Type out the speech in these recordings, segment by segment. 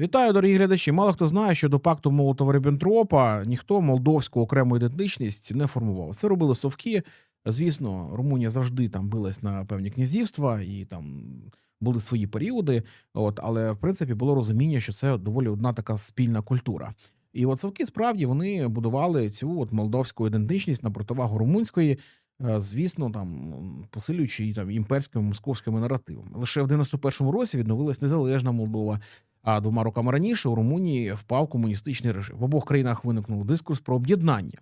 Вітаю, дорогі глядачі. Мало хто знає, що до пакту молотова ріббентропа ніхто молдовську окрему ідентичність не формував. Це робили совки. Звісно, Румунія завжди там билась на певні князівства і там були свої періоди. От, але в принципі було розуміння, що це доволі одна така спільна культура. І от совки справді вони будували цю от молдовську ідентичність на противагу румунської. е, Звісно, там посилюючи її там імперськими московськими наративами. Лише в 91-му році відновилась незалежна Молдова. А двома роками раніше у Румунії впав комуністичний режим. В обох країнах виникнув дискурс про об'єднання.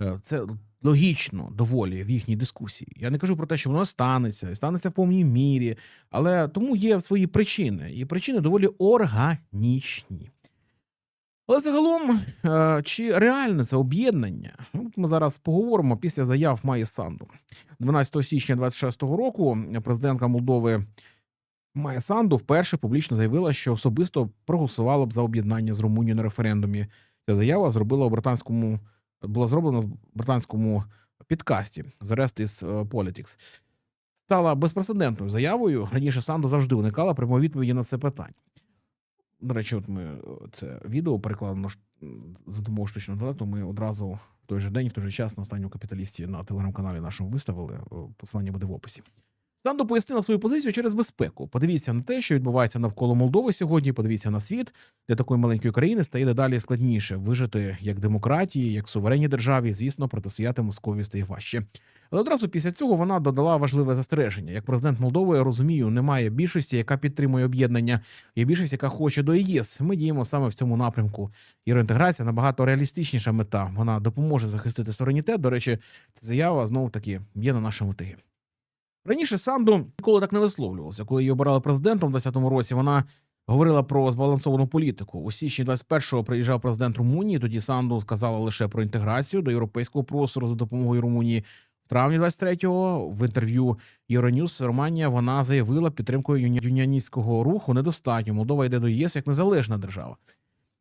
Е, Це логічно доволі в їхній дискусії. Я не кажу про те, що воно станеться, і станеться в повній мірі, але тому є свої причини, і причини доволі органічні. Але загалом, е, чи реальне це об'єднання? Ну, Ми зараз поговоримо після заяв Майї Санду. 12 січня 26-го року президентка Молдови Майя Санду вперше публічно заявила, що особисто проголосувала б за об'єднання з Румунією на референдумі. Ця заява зробила у британському була зроблена в британському підкасті The Rest is е, Politics. Стала безпрецедентною заявою. Раніше Санду завжди уникала прямої відповіді на це питання. До речі, от ми е, це відео перекладено за допомогою штучного інтелекту. Ми одразу в той же день, в той же час на останньому капіталісті на телеграм-каналі нашому виставили. Е, Посилання буде в описі. Санду пояснила свою позицію через безпеку. Подивіться на те, що відбувається навколо Молдови сьогодні. Подивіться на світ, для такої маленької країни стає дедалі складніше вижити як демократії, як суверенній державі. Звісно, протистояти Москові стає важче. Але одразу після цього вона додала важливе застереження. Як президент Молдови, я розумію, немає більшості, яка підтримує об'єднання. Є більшість, яка хоче до ЄС. Ми діємо саме в цьому напрямку. Євроінтеграція набагато реалістичніша мета. Вона допоможе захистити суверенітет. До речі, ця заява знову таки є на нашому ТГ. Раніше Санду ніколи так не висловлювалася. Коли її обирали президентом у 2020 році, вона говорила про збалансовану політику. У січні 21-го приїжджав президент Румунії. Тоді Санду сказала лише про інтеграцію до європейського простору за допомогою Румунії. В травні 23-го в інтерв'ю Євроньюз Романія вона заявила підтримкою юні- юніаністського руху недостатньо. Молдова йде до ЄС як незалежна держава.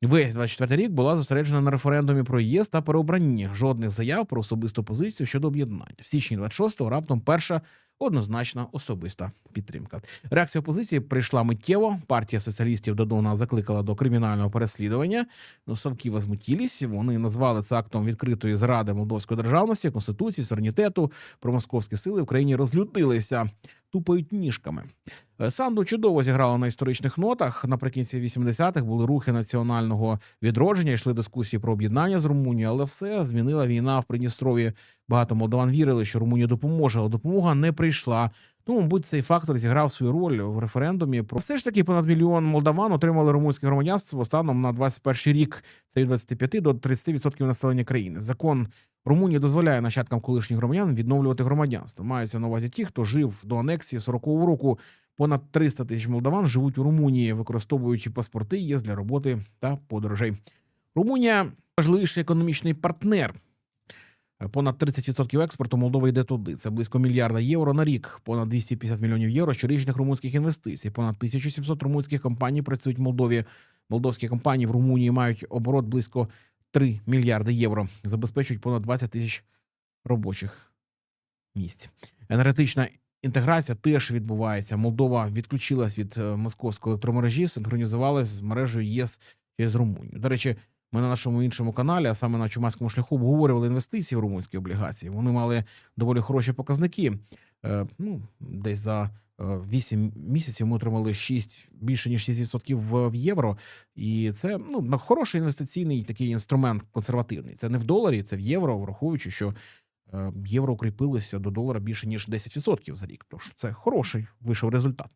Весь 24 рік була зосереджена на референдумі про ЄС та переобранні. Жодних заяв про особисту позицію щодо об'єднання. В січні 26-го раптом перша однозначна особиста підтримка. Реакція опозиції прийшла миттєво. Партія соціалістів Додона закликала до кримінального переслідування. Ну, Савки возмутілись. Вони назвали це актом відкритої зради молдовської державності, конституції, суверенітету. Про московські сили в країні розлютилися, тупають ніжками. Е, Санду чудово зіграла на історичних нотах. Наприкінці 80-х були рухи національного відродження, йшли дискусії про об'єднання з Румунією, але все змінила війна в Придністров'ї. Багато молдаван вірили, що Румунія допоможе, але допомога не прийшла. Ну, мабуть, цей фактор зіграв свою роль в референдумі. Про все ж таки понад мільйон молдаван отримали румунське громадянство станом на 21 рік. Це від 25 до 30% населення країни. Закон Румунії дозволяє нащадкам колишніх громадян відновлювати громадянство. Маються на увазі ті, хто жив до анексії 40-го року. Понад 300 тисяч молдаван живуть у Румунії, використовуючи паспорти ЄС для роботи та подорожей. Румунія важливіший економічний партнер. Понад 30% експорту Молдови йде туди. Це близько мільярда євро на рік, понад 250 мільйонів євро щорічних румунських інвестицій. Понад 1700 румунських компаній працюють в Молдові. Молдовські компанії в Румунії мають оборот близько 3 мільярди євро. Забезпечують понад 20 тисяч робочих місць. Енергетична інтеграція теж відбувається. Молдова відключилась від е, московської електромережі, синхронізувалась з мережею ЄС через Румунію. До речі, ми на нашому іншому каналі, а саме на чумацькому шляху, обговорювали інвестиції в румунські облігації. Вони мали доволі хороші показники. Е, ну, десь за е, 8 місяців ми отримали 6, більше ніж 6% в, в євро. І це ну, хороший інвестиційний такий інструмент консервативний. Це не в доларі, це в євро, враховуючи, що е, євро укріпилося до долара більше ніж 10% за рік. Тож це хороший вийшов результат.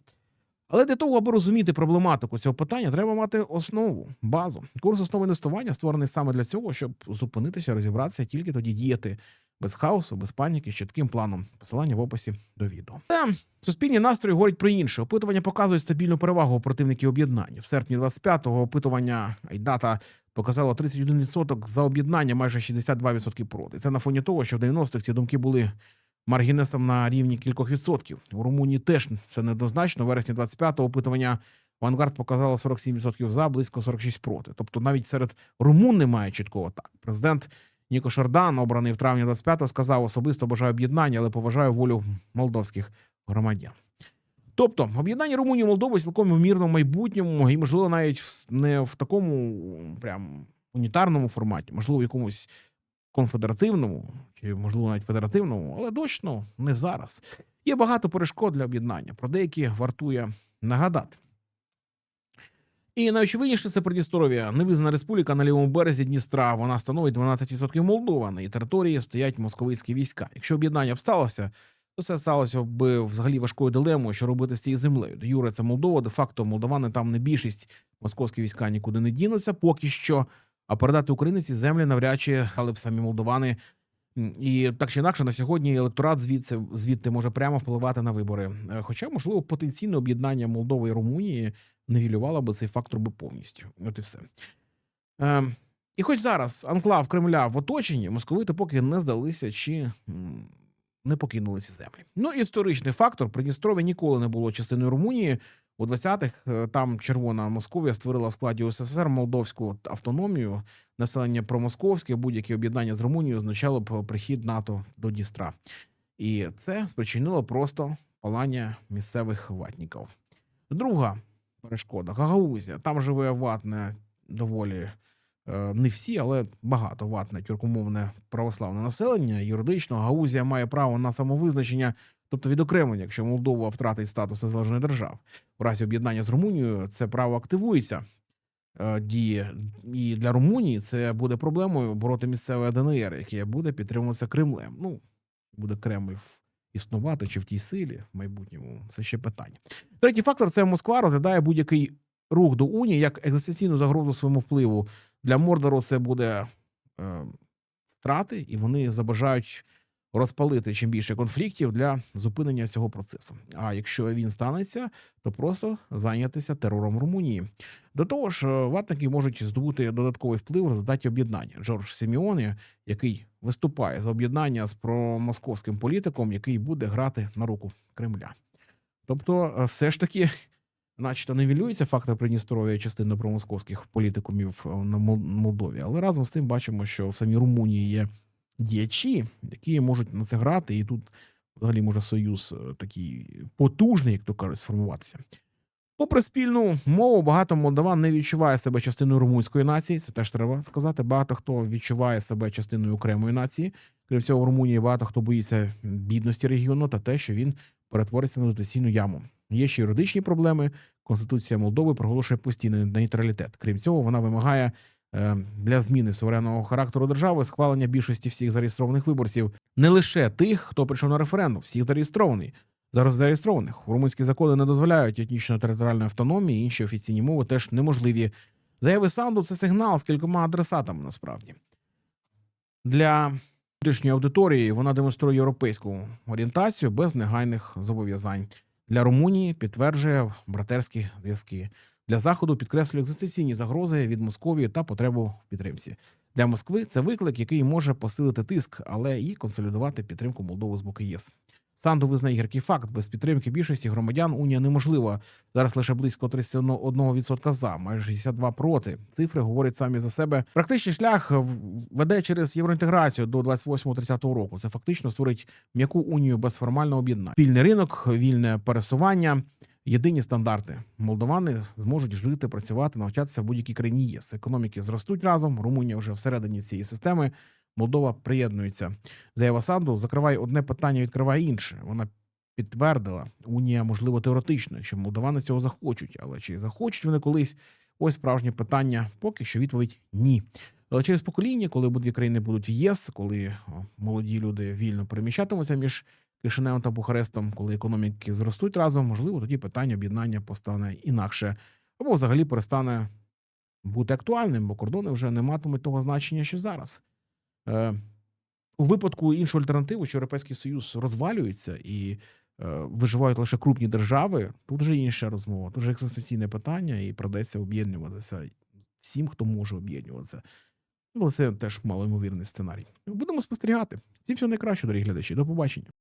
Але для того, аби розуміти проблематику цього питання, треба мати основу, базу. Курс основи інвестування створений саме для цього, щоб зупинитися, розібратися, тільки тоді діяти без хаосу, без паніки, з чітким планом. Посилання в описі до відео. Та суспільні настрої говорять про інше. Опитування показують стабільну перевагу противників об'єднання. В серпні 25-го опитування Айдата показало 31% за об'єднання, майже 62% проти. Це на фоні того, що в 90-х ці думки були маргінесом на рівні кількох відсотків. У Румунії теж це недозначно. У вересні 25-го опитування Вангард показала 47% за, близько 46% проти. Тобто навіть серед румун немає чіткого так. Президент Ніко Шардан, обраний в травні 25-го, сказав особисто бажаю об'єднання, але поважаю волю молдовських громадян. Тобто, об'єднання Румунії і Молдови цілком в майбутньому, і можливо навіть не в такому прям унітарному форматі, можливо, в якомусь конфедеративному, чи можливо навіть федеративному, але точно не зараз. Є багато перешкод для об'єднання, про деякі вартує нагадати. І найочевидніше це Придністров'я, невизнана республіка на лівому березі Дністра. Вона становить 12% Молдова. На її території стоять московицькі війська. Якщо об'єднання б сталося, то це сталося б взагалі важкою дилемою, що робити з цією землею. Де Юре, це Молдова, де факто молдавани там не більшість. Московські війська нікуди не дінуться поки що. А передати Україні ці землі навряд чи але б самі молдовани. І так чи інакше, на сьогодні електорат звідси звідти може прямо впливати на вибори. Е, Хоча, можливо, потенційне об'єднання Молдови і Румунії нівелювало би цей фактор би повністю. От і все. Е, і хоч зараз анклав Кремля в оточенні, московити поки не здалися чи не покинули ці землі. Ну, історичний фактор Придністров'я ніколи не було частиною Румунії. У 20-х е, там Червона Московія створила в складі УССР молдовську автономію. Населення промосковське, будь-яке об'єднання з Румунією означало б прихід НАТО до Дністра. І це спричинило просто палання місцевих ватників. Друга перешкода Гагаузія. Там живе ватне доволі е, не всі, але багато ватне тюркомовне православне населення. Юридично Гагаузія має право на самовизначення, тобто відокремлення, якщо Молдова втратить статус незалежної держави. В разі об'єднання з Румунією це право активується. е, Діє і для Румунії це буде проблемою бороти місцеве ДНР, яке буде підтримуватися Кремлем. Ну буде Кремль існувати чи в тій силі в майбутньому. Це ще питання. Третій фактор це Москва розглядає будь-який рух до Унії як екзистенційну загрозу своєму впливу. Для Мордору це буде е, втрати, і вони забажають розпалити чим більше конфліктів для зупинення цього процесу. А якщо він станеться, то просто зайнятися терором Румунії. До того ж, е, ватники можуть здобути додатковий вплив в результаті об'єднання. Джордж Сіміоні, який виступає за об'єднання з промосковським політиком, який буде грати на руку Кремля. Тобто, е, все ж таки, начебто, нівелюється фактор Придністров'я частини промосковських політикумів е, на Мол- Молдові, але разом з тим бачимо, що в самій Румунії є діячі, які можуть на і тут взагалі може союз е, такий потужний, як то кажуть, сформуватися. Попри спільну мову, багато молдаван не відчуває себе частиною румунської нації. Це теж треба сказати. Багато хто відчуває себе частиною окремої нації. Крім всього, в Румунії багато хто боїться бідності регіону та те, що він перетвориться на дотаційну яму. Є ще юридичні проблеми. Конституція Молдови проголошує постійний нейтралітет. Крім цього, вона вимагає для зміни суверенного характеру держави схвалення більшості всіх зареєстрованих виборців, не лише тих, хто прийшов на референдум, всіх зареєстрований. Зараз зареєстрованих румунські закони не дозволяють етнічно-територіальної автономії, інші офіційні мови теж неможливі. Заяви Санду це сигнал з кількома адресатами насправді. Для внутрішньої аудиторії вона демонструє європейську орієнтацію без негайних зобов'язань. Для Румунії підтверджує братерські зв'язки. Для заходу підкреслює екзистенційні загрози від Московії та потребу в підтримці. Для Москви це виклик, який може посилити тиск, але і консолідувати підтримку Молдови з боку ЄС. Санду визнає гіркий факт: без підтримки більшості громадян Унія неможлива. Зараз лише близько 31% за, майже 62 проти. Цифри говорять самі за себе. Практичний шлях веде через євроінтеграцію до 28-30 року. Це фактично створить м'яку унію без формального об'єднання. Вільний ринок, вільне пересування. Єдині стандарти. Молдовани зможуть жити, працювати, навчатися в будь-якій країні ЄС. Економіки зростуть разом. Румунія вже всередині цієї системи. Молдова приєднується. Заява Санду закриває одне питання, відкриває інше. Вона підтвердила, унія можливо теоретично, якщо молдавани цього захочуть, але чи захочуть вони колись? Ось справжнє питання. Поки що відповідь ні. Але через покоління, коли обидві країни будуть в ЄС, коли молоді люди вільно переміщатимуться між Кишиневом та Бухарестом, коли економіки зростуть разом, можливо, тоді питання об'єднання постане інакше, або взагалі перестане бути актуальним, бо кордони вже не матимуть того значення, що зараз. Е, у випадку іншої альтернативи, що Європейський Союз розвалюється і е, виживають лише крупні держави, тут вже інша розмова, тут вже екзистенційне питання, і придеться об'єднуватися всім, хто може об'єднуватися. Але це теж малоймовірний сценарій. Будемо спостерігати. Всім всього найкраще, дорогі глядачі. До побачення.